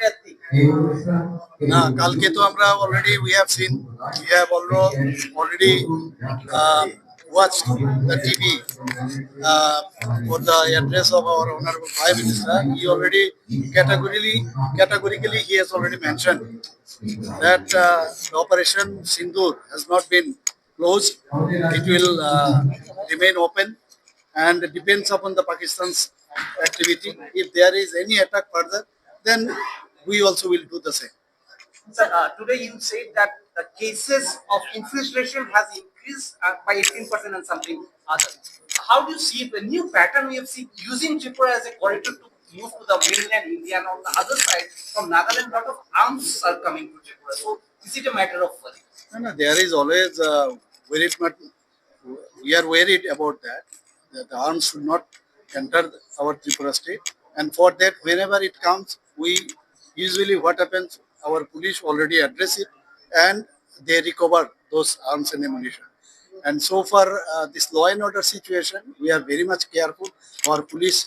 entire thing? না কালকে তো আমরা already we have seen we have already watch the TV for the address of our honorable prime minister he already categorically categorically he has already mentioned that uh, the operation sindur has not been closed it will uh, remain open and it depends upon the pakistan's activity if there is any attack further then we also will do the same Sir, uh, today you said that the cases of infiltration has increased uh, by 18% and something other. How do you see the new pattern we have seen using Tripura as a corridor to move to the mainland India and on the other side from Nagaland, lot of arms are coming to Tripura. So is it a matter of worry? No, no, there is always uh, worried, but we are worried about that. That the arms should not enter our Tripura state, and for that, whenever it comes, we usually what happens, our police already address it, and they recover those arms and ammunition. And so far, uh, this law and order situation, we are very much careful. Our police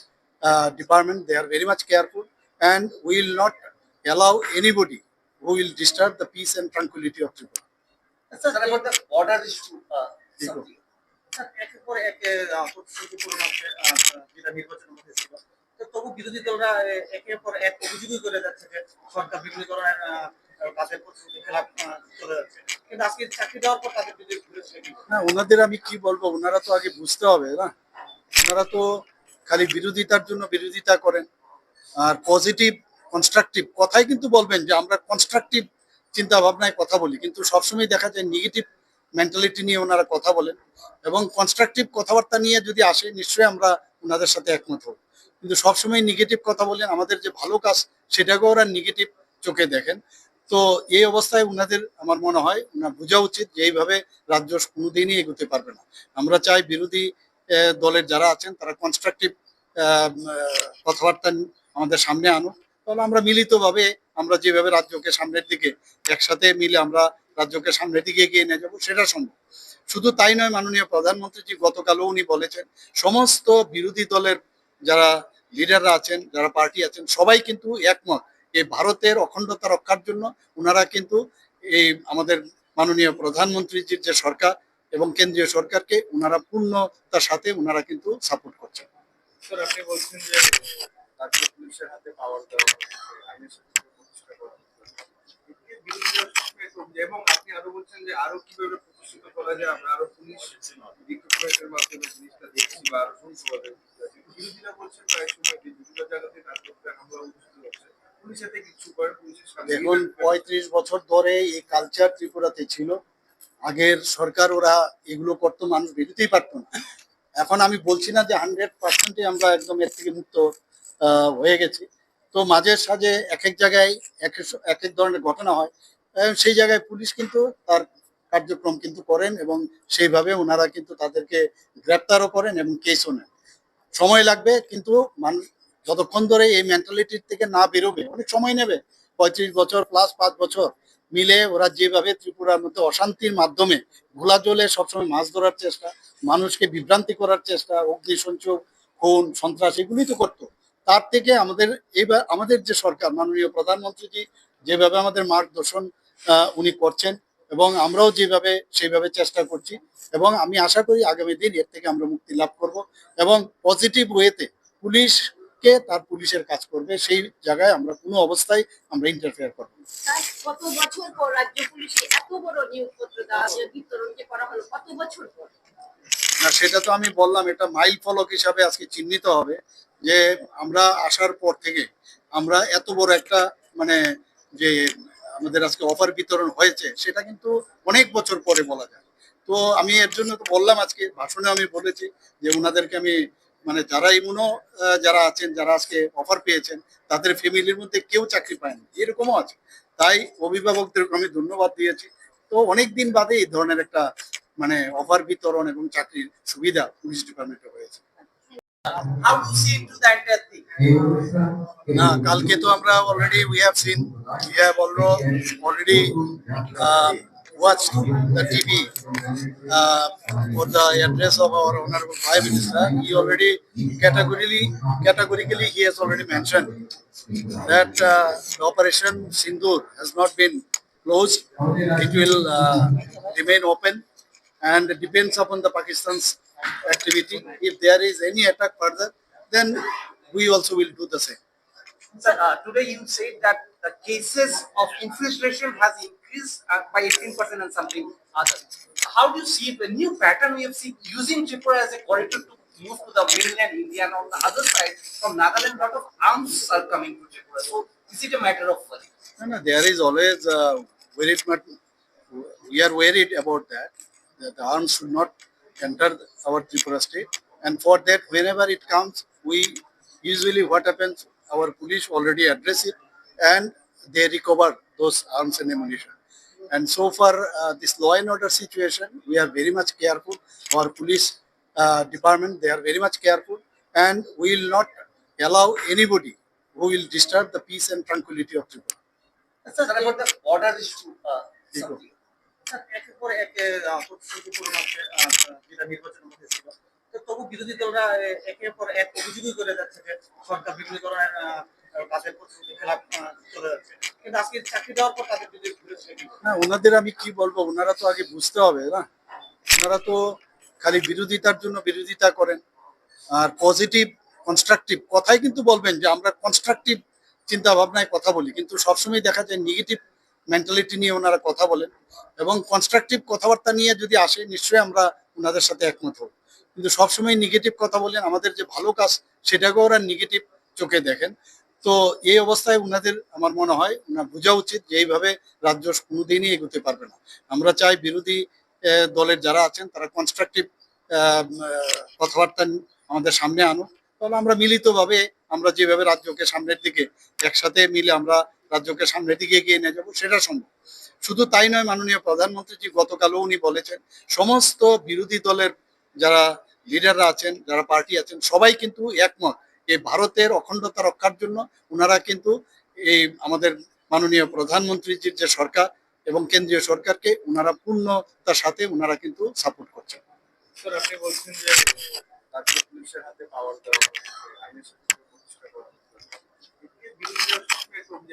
uh, department, they are very much careful, and we will not allow anybody who will disturb the peace and tranquility of Tripura. Sir, about the border issue, uh, Yes, sir. something. Sir, একের পর এক আহ, প্রতিশ্রুতিপূর্ণ হচ্ছে, আহ, যেটা নির্বাচনের মধ্যে ছিল তো তবু বিরোধী দলরা একের পর এক অভিযোগই করে যাচ্ছে যে সরকার আহ, তাদের চলে যাচ্ছে। কিন্তু না ওনাদের আমি কি বলব ওনারা তো আগে বুঝতে হবে না? ওনারা তো খালি বিরোধিতার জন্য বিরোধিতা করেন। আর পজিটিভ কনস্ট্রাকটিভ কথাই কিন্তু বলবেন যে আমরা কনস্ট্রাকটিভ চিন্তা ভাবনায় কথা বলি। কিন্তু সবসময় দেখা যায় নেগেটিভ মেন্টালিটি নিয়ে ওনারা কথা বলেন। এবং কনস্ট্রাকটিভ কথাবার্তা নিয়ে যদি আসে নিশ্চয়ই আমরা ওনাদের সাথে একমত হব। কিন্তু সবসময় নেগেটিভ কথা বলেন আমাদের যে ভালো কাজ সেটাকেও ওরা নেগেটিভ চোখে দেখেন। তো এই অবস্থায় ওনাদের আমার মনে হয় ওনার বোঝা উচিত যে এইভাবে রাজ্য কোনোদিনই এগোতে পারবে না। আমরা চাই বিরোধী দলের যারা আছেন, তারা কনস্ট্রাকটিভ কথাবার্তা আমাদের সামনে আনুক। তাহলে আমরা মিলিতভাবে আমরা যেভাবে রাজ্যকে সামনের দিকে, একসাথে মিলে আমরা রাজ্যকে সামনের দিকে এগিয়ে নিয়ে যাব, সেটা সম্ভব। শুধু তাই নয়, মাননীয় প্রধানমন্ত্রীজি গতকালও উনি বলেছেন, সমস্ত বিরোধী দলের যারা লিডাররা আছেন, যারা পার্টি আছেন, সবাই কিন্তু একমত এই ভারতের অখণ্ডতা রক্ষার জন্য ওনারা কিন্তু এই আমাদের মাননীয় প্রধানমন্ত্রীজির যে সরকার এবং কেন্দ্রীয় সরকারকে ওনারা পূর্ণতার সাথে ওনারা কিন্তু সাপোর্ট করছেন। আপনি বলছেন যে পুলিশের হাতে পাওয়ার দেওয়া এবং আপনি আরও বলছেন যে আরও কীভাবে প্রতিষ্ঠিত করা যায় আমরা আরও পুলিশ রিক্রুটমেন্টের মাধ্যমে জিনিসটা দেখছি বা আরও সুন্দরভাবে কিন্তু বিরোধীরা বলছেন প্রায় সময় যে বিভিন্ন জায়গাতে হামলা অনুষ্ঠিত হচ্ছে। দেখুন পঁয়ত্রিশ বছর ধরে এই কালচার ত্রিপুরাতে ছিল। আগের সরকার ওরা এগুলো করতো মানুষ বেরোতেই পারতো না। এখন আমি বলছি না যে হান্ড্রেড পার্সেন্টে আমরা একদম এর থেকে মুক্ত আহ, হয়ে গেছি। তো মাঝে সাঝে এক এক জায়গায় এক এক- ধরনের ঘটনা হয়। সেই জায়গায় পুলিশ কিন্তু তার কার্যক্রম কিন্তু করেন এবং সেইভাবে ওনারা কিন্তু তাদেরকে গ্রেপ্তারও করেন এবং কেসও নেন। সময় লাগবে কিন্তু মানুষ যতক্ষণ ধরে এই মেন্টালিটির থেকে না বেরোবে, অনেক সময় নেবে। পঁয়ত্রিশ বছর প্লাস পাঁচ বছর মিলে ওরা যেভাবে ত্রিপুরার মধ্যে অশান্তির মাধ্যমে ঘোলা জলে সবসময় মাছ ধরার চেষ্টা, মানুষকে বিভ্রান্তি করার চেষ্টা, অগ্নিসংযোগ, খুন, সন্ত্রাস এগুলি তো করতো। তার থেকে আমাদের এইবার আমাদের যে সরকার মাননীয় প্রধানমন্ত্রীজি যেভাবে আমাদের মার্গদর্শন উনি করছেন এবং আমরাও যেভাবে সেইভাবে চেষ্টা করছি এবং আমি আশা করি আগামী দিন এর থেকে আমরা মুক্তি লাভ করব এবং পজিটিভ ওয়েতে পুলিশকে তার পুলিশের কাজ করবে সেই জায়গায় আমরা কোনো অবস্থায় আমরা ইন্টারফেয়ার করব কত বছর পর রাজ্য পুলিশে এত বড় নিয়োগপত্র বিতরণ করা হলো কত বছর পর? না সেটা তো আমি বললাম এটা মাইল ফলক হিসাবে আজকে চিহ্নিত হবে। যে আমরা আসার পর থেকে আমরা এত বড় একটা মানে যে আমাদের আজকে অফার বিতরণ হয়েছে, সেটা কিন্তু অনেক বছর পরে বলা যায়। তো আমি এর জন্য তো বললাম আজকে, ভাষণে আমি বলেছি যে ওনাদেরকে আমি মানে যারা ইমুনো যারা আছেন, যারা আজকে অফার পেয়েছেন, তাদের ফ্যামিলির মধ্যে কেউ চাকরি পায়নি, এরকমও আছে। তাই অভিভাবকদেরকে আমি ধন্যবাদ দিয়েছি। তো অনেক দিন বাদে এই ধরনের একটা মানে অফার বিতরণ এবং চাকরির সুবিধা পুলিশ ডিপার্টমেন্টে হয়েছে। How do you see into the entire thing? না কালকে তো আমরা already we have seen we have already watched the TV uh, for the address of our Honorable Prime Minister, he already categorically, categorically, he has already mentioned that uh, the Operation Sindoor has not been closed. It will uh, remain open and it depends upon the Pakistan's activity. If there is any attack further, then we also will do the same. Sir, uh, today you said that the cases of infiltration has increased uh, by 18% and something other. How do you see the new pattern we have seen using Tripura as a corridor to move to the mainland India and on the other side from Nagaland, lot of arms are coming to Tripura. So is it a matter of worry? No, no, there is always uh, worried, we are worried about that, that the arms should not enter our Tripura state. And for that, whenever it comes, we usually what happens, our police already address it and they recover those arms and ammunition. And so far, uh, this law and order situation, we are very much careful. Our police uh, department, they are very much careful, and we will not allow anybody who will disturb the peace and tranquility of Tripura. Sir, about the border issue, uh, তবু এক করে ওনাদের আমি কি বলব, ওনারা তো আগে বুঝতে হবে, না? ওনারা তো খালি বিরোধিতার জন্য বিরোধিতা করেন। আর পজিটিভ কনস্ট্রাকটিভ কথাই কিন্তু বলবেন যে আমরা কনস্ট্রাকটিভ চিন্তা ভাবনায় কথা বলি। কিন্তু সবসময় দেখা যায় নেগেটিভ মেন্টালিটি নিয়ে ওনারা কথা বলেন এবং কনস্ট্রাকটিভ কথাবার্তা নিয়ে যদি আসে, নিশ্চয়ই আমরা ওনাদের সাথে একমত হব। কিন্তু সবসময় নেগেটিভ কথা বলেন, আমাদের যে ভালো কাজ সেটাকে ওরা নেগেটিভ চোখে দেখেন। তো এই অবস্থায় ওনাদের আমার মনে হয়, ওনার বোঝা উচিত যে এইভাবে রাজ্য কোনোদিনই এগোতে পারবে না। আমরা চাই বিরোধী দলের যারা আছেন, তারা কনস্ট্রাকটিভ কথাবার্তা আমাদের সামনে আনুক। তাহলে আমরা মিলিতভাবে আমরা যেভাবে রাজ্যকে সামনের দিকে একসাথে মিলে আমরা রাজ্যকে সামনের দিকে এগিয়ে নিয়ে যাব, সেটা সম্ভব। শুধু তাই নয়, মাননীয় প্রধানমন্ত্রীজি, গতকালও উনি বলেছেন, সমস্ত বিরোধী দলের যারা লিডাররা আছেন, যারা পার্টি আছেন, সবাই কিন্তু একমত এই ভারতের অখণ্ডতা রক্ষার জন্য ওনারা কিন্তু এই আমাদের মাননীয় প্রধানমন্ত্রীজির যে সরকার এবং কেন্দ্রীয় সরকারকে ওনারা পূর্ণতার সাথে ওনারা কিন্তু সাপোর্ট করছেন। আপনি বলছেন যে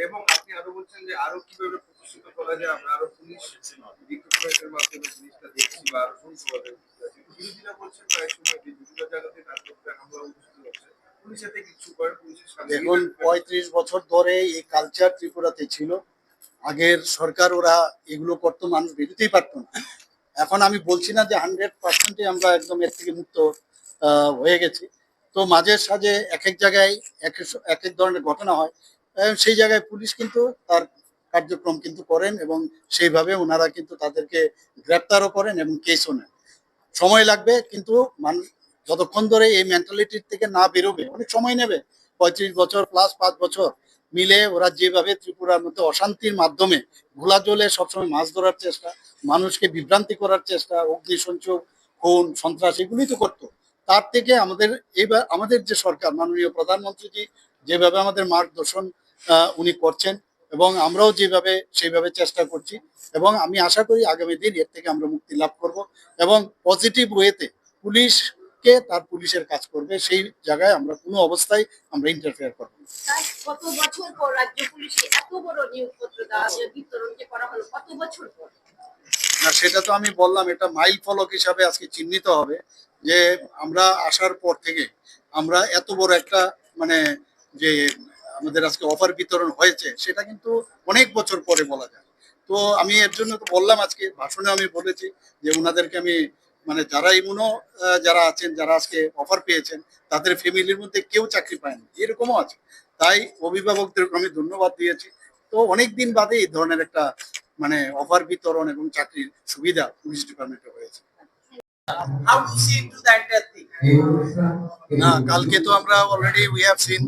এবং আপনি আরও বলছেন যে আরও কীভাবে প্রতিষ্ঠিত করা যায় আমরা আরও পুলিশ রিক্রুটমেন্টের মাধ্যমে জিনিসটা দেখছি বা আরও বিরোধীরা বলছেন প্রায় সময় যে বিভিন্ন জায়গাতে কাজ করতে হামলা অনুষ্ঠিত হচ্ছে কিছু করে দেখুন পঁয়ত্রিশ বছর ধরে এই কালচার ত্রিপুরাতে ছিল। আগের সরকার ওরা এগুলো করতো মানুষ বেরোতেই পারতো না। এখন আমি বলছি না যে হান্ড্রেড পার্সেন্টে আমরা একদম এর থেকে মুক্ত আহ, হয়ে গেছি। তো মাঝে সাঝে এক এক জায়গায় এক এক- এক ধরনের ঘটনা হয়। সেই জায়গায় পুলিশ কিন্তু তার কার্যক্রম কিন্তু করেন এবং সেইভাবে ওনারা কিন্তু তাদেরকে গ্রেপ্তারও করেন এবং কেসও নেন। সময় লাগবে কিন্তু মানুষ যতক্ষণ ধরে এই মেন্টালিটির থেকে না বেরোবে, অনেক সময় নেবে। পঁয়ত্রিশ বছর প্লাস পাঁচ বছর মিলে ওরা যেভাবে ত্রিপুরার মধ্যে অশান্তির মাধ্যমে ঘোলা জলে সবসময় মাছ ধরার চেষ্টা, মানুষকে বিভ্রান্তি করার চেষ্টা, অগ্নিসংযোগ, খুন, সন্ত্রাস এগুলি তো করতো। তার থেকে আমাদের এইবার আমাদের যে সরকার মাননীয় প্রধানমন্ত্রীজি যেভাবে আমাদের মার্গদর্শন উনি করছেন এবং আমরাও যেভাবে সেইভাবে চেষ্টা করছি এবং আমি আশা করি আগামী দিন এর থেকে আমরা মুক্তি লাভ করব এবং পজিটিভ ওয়েতে পুলিশকে তার পুলিশের কাজ করবে সেই জায়গায় আমরা কোনো অবস্থায় আমরা ইন্টারফেয়ার করব কত বছর পর রাজ্য পুলিশে এত বড় নিয়োগপত্র দেওয়া বিতরণ করা হলো কত বছর পর? না সেটা তো আমি বললাম এটা মাইল ফলক হিসাবে আজকে চিহ্নিত হবে। যে আমরা আসার পর থেকে আমরা এত বড় একটা মানে যে আমাদের আজকে অফার বিতরণ হয়েছে, সেটা কিন্তু অনেক বছর পরে বলা যায়। তো আমি এর জন্য তো বললাম আজকে, ভাষণে আমি বলেছি যে ওনাদেরকে আমি মানে যারা ইমুনো যারা আছেন, যারা আজকে অফার পেয়েছেন, তাদের ফ্যামিলির মধ্যে কেউ চাকরি পায়নি, এরকমও আছে। তাই অভিভাবকদেরকে আমি ধন্যবাদ দিয়েছি। তো অনেক দিন বাদে এই ধরনের একটা মানে অফার বিতরণ এবং চাকরির সুবিধা পুলিশ ডিপার্টমেন্টে হয়েছে। How do you see into the entire thing? না কালকে তো আমরা অলরেডি উই হ্যাভ সিন